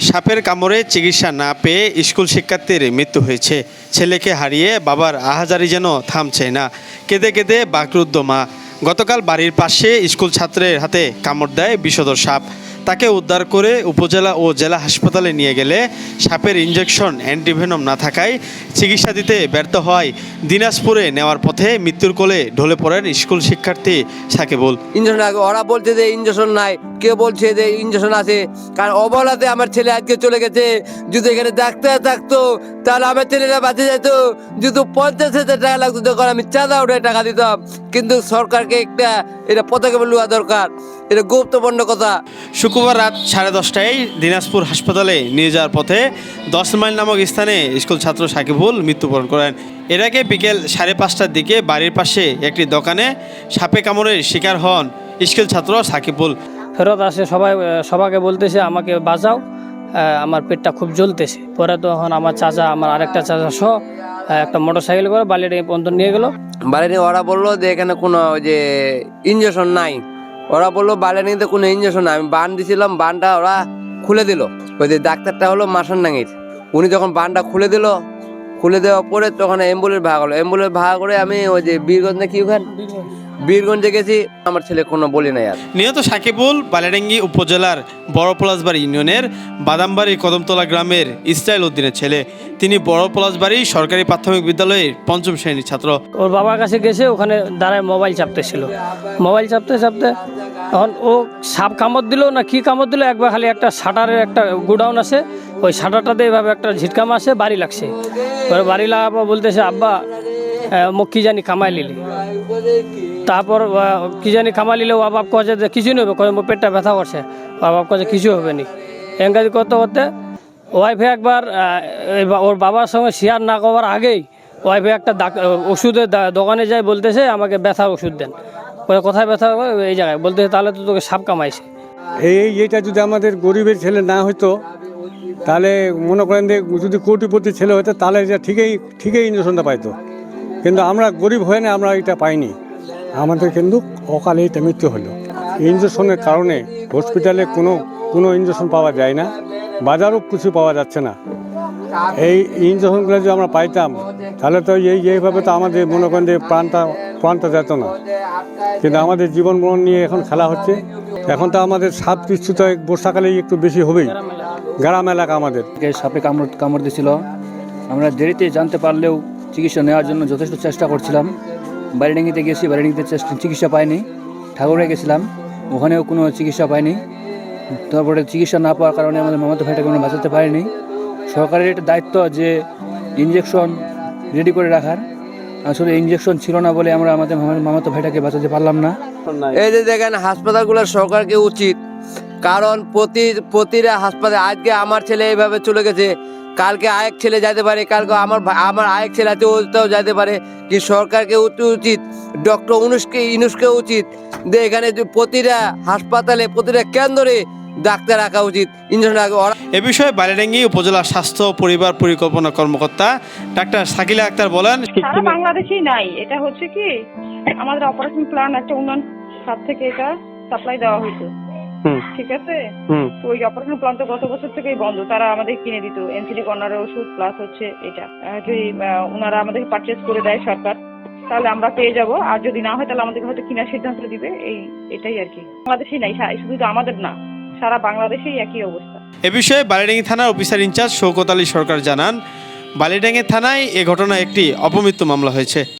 সাপের কামড়ে চিকিৎসা না পেয়ে স্কুল শিক্ষার্থীর মৃত্যু হয়েছে। ছেলেকে হারিয়ে বাবার আহাজারি যেন থামছে না। কেঁদে কেঁদে বাকরুদ্ধ মা। গতকাল বাড়ির পাশে স্কুল ছাত্রের হাতে কামড় দেয় বিষধর সাপ। তাকে উদ্ধার করে উপজেলা ও জেলা হাসপাতালে নিয়ে গেলে সাপের ইঞ্জেকশন অ্যান্টিভেনম না থাকায় চিকিৎসা দিতে ব্যর্থ হয়। দিনাজপুরে নেওয়ার পথে মৃত্যুর কোলে ঢলে পড়েন স্কুল শিক্ষার্থী সাকিবুল। ইঞ্জেকশন আগে, ওরা বলছে যে ইঞ্জেকশন নাই, কেউ বলছে যে ইঞ্জেকশন আছে। কারণ অবলাতে আমার ছেলে আজকে চলে গেছে, যদি এখানে ডাক্তার থাকতো, তাহলে আমার ছেলেরা বাঁচে যেত। যদি পঞ্চাশ হাজার টাকা লাগতো, তখন আমি চাঁদা উঠে টাকা দিতাম। কিন্তু সরকারকে একটা, এটা পদক্ষেপ নেওয়া দরকার। এটা গুরুত্বপূর্ণ কথা। শুক্রবার রাত সাড়ে দশটায় দিনাজপুর হাসপাতালে নিয়ে যাওয়ার পথে দশ মাইল নামক স্থানে স্কুল ছাত্র সাকিবুল মৃত্যুবরণ করেন। এর আগে বিকেল সাড়ে পাঁচটার দিকে বাড়ির পাশে একটি দোকানে সাপে কামড়ের শিকার হন স্কুল ছাত্র সাকিবুল। ফেরত আসে সবাই সবাইকে বলতেছে আমাকে বাঁচাও। আমার পেটটা খুব জ্বলতেছে। পরে তখন আমার চাচা আমার আরেকটা চাচা সহ একটা মোটর সাইকেল করে বালিটা পর্যন্ত নিয়ে গেল। বালিনী ওরা বলল যে এখানে কোনো ওই যে ইঞ্জেকশন নাই। ওরা বলল বালিনীতে কোনো ইঞ্জেকশন আমি বান দিছিলাম, বানটা ওরা খুলে দিল। ওই যে ডাক্তারটা হলো মাসান নাঙির উনি যখন বানটা খুলে দিল খুলে দেওয়ার পরে তখন অ্যাম্বুলেন্স ভাড়া করল। অ্যাম্বুলেন্স ভাড়া করে আমি ওই যে বীরগঞ্জে কি ওখান? বীরগঞ্জে গেছি আমার ছেলে কোনো বলি নাই আর। নিহত সাকিবুল বালিডাঙ্গি উপজেলার বড় পলাশবাড়ি ইউনিয়নের বাদামবাড়ি কদমতলা গ্রামের ইসরায়েল উদ্দিনের ছেলে। তিনি বড় পলাশবাড়ি সরকারি প্রাথমিক বিদ্যালয়ের পঞ্চম শ্রেণির ছাত্র। ওর বাবার কাছে গেছে ওখানে দাঁড়ায় মোবাইল চাপতেছিল মোবাইল চাপতে চাপতে তখন ও সাপ কামড় দিল না কি কামড় দিল একবার খালি একটা শাটারের একটা গোডাউন আছে। ওই শাটারটাতে এভাবে একটা ঝিটকাম আসে বাড়ি লাগছে। এবার বাড়ি পর বলতেছে, আব্বা মোক কি জানি কামাই লিলি। তারপর কি জানি কামাই লিলে ও বাপ কছে যে কিছু নেবে। কয়ে পেটটা ব্যথা করছে। ও বাপ কছে কিছু হবে নি। এঙ্গাজি করতে করতে ওয়াইফে একবার ওর বাবার সঙ্গে শেয়ার না করার আগেই ওয়াইফে একটা ওষুধের দোকানে যায় বলতেছে, আমাকে ব্যথার ওষুধ দেন। কোথায় ব্যথা এই জায়গায় বলতেছে, তাহলে তো তোকে সাপ কামাইছে। এই এই এটা যদি আমাদের গরিবের ছেলে না হতো তাহলে মনে করেন যে যদি কোটিপতি ছেলে হতো তাহলে এটা ঠিকই ঠিকই ইঞ্জেকশনটা পাইতো। কিন্তু আমরা গরিব হয়ে না, আমরা এটা পাইনি। আমাদের কিন্তু অকালে এটা মৃত্যু হলো। ইঞ্জেকশনের কারণে হসপিটালে কোনো কোনো ইঞ্জেকশন পাওয়া যায় না, বাজারও কিছু পাওয়া যাচ্ছে না। এই ইঞ্জেকশনগুলো যদি আমরা পাইতাম, তাহলে তো এই, এইভাবে তো আমাদের মনে করেন যে প্রাণটা প্রাণটা যেত না। কিন্তু আমাদের জীবন মরণ নিয়ে এখন খেলা হচ্ছে। এখন তো আমাদের সাপ কিছু তো বর্ষাকালেই একটু বেশি হবেই। গ্রাম এলাকা আমাদের। সাপে কামড় কামড় দিছিল আমরা দেরিতে জানতে পারলেও চিকিৎসা নেওয়ার জন্য যথেষ্ট চেষ্টা করছিলাম। বাড়িডাঙ্গিতে গেছি বাড়িডাঙ্গিতে চেষ্টা চিকিৎসা পাইনি। ঠাকুরে গেছিলাম ওখানেও কোনো চিকিৎসা পাইনি। তারপরে চিকিৎসা না পাওয়ার কারণে আমাদের মামাতো ভাইটাকে আমরা বাঁচাতে পারিনি। সরকারের এটা দায়িত্ব যে ইঞ্জেকশন রেডি করে রাখার। আসলে ইঞ্জেকশন ছিল না বলে আমরা আমাদের মামা- মামাতো ভাইটাকে বাঁচাতে পারলাম না। এই যে দেখেন হাসপাতালগুলো সরকারকে উচিত। কারণ প্রতি প্রতিটা হাসপাতালে আজকে আমার ছেলে এইভাবে চলে গেছে কালকে আরেক ছেলে যেতে পারে কালকে আমার আমার আরেক ছেলে আছে ওটাও যেতে পারে কি সরকারকে উচ- উচিত ডক্টর ইনুসকে ইনুসকে উচিত যে এখানে প্রতিটা হাসপাতালে প্রতিটা কেন্দ্রে ডাক্তার রাখা উচিত ইঞ্জেকশন রাখা এ বিষয়ে বালিডাঙ্গি উপজেলা স্বাস্থ্য পরিবার পরিকল্পনা কর্মকর্তা ডাক্তার সাকিলা আক্তার বলেন সারা বাংলাদেশেই নাই এটা হচ্ছে কি আমাদের অপারেশন প্ল্যান একটা উন্নয়ন খাত থেকে এটা সাপ্লাই দেওয়া হয়েছে। ঠিক আছে? তো ওই অপারেশন প্ল্যান তো গত বছর থেকেই বন্ধ তারা আমাদের কিনে দিত এনসিডি কর্নারের ওষুধ প্লাস হচ্ছে এটা। যদি ওনারা আমাদেরকে পারচেজ করে দেয় সরকার তাহলে আমরা পেয়ে যাব। আর যদি না হয় তাহলে আমাদেরকে হয়তো কেনার সিদ্ধান্ত দিবে এই এটাই আর কি। বাংলাদেশেই নাই সা- শুধু তো আমাদের না সারা বাংলাদেশেই একই অবস্থা। এ বিষয়ে বালিডাঙ্গি থানার officer in charge Shaukat Ali Sarkar জানান বালিডাঙ্গি থানায় এ ঘটনায় একটি অপমৃত্যু মামলা হয়েছে।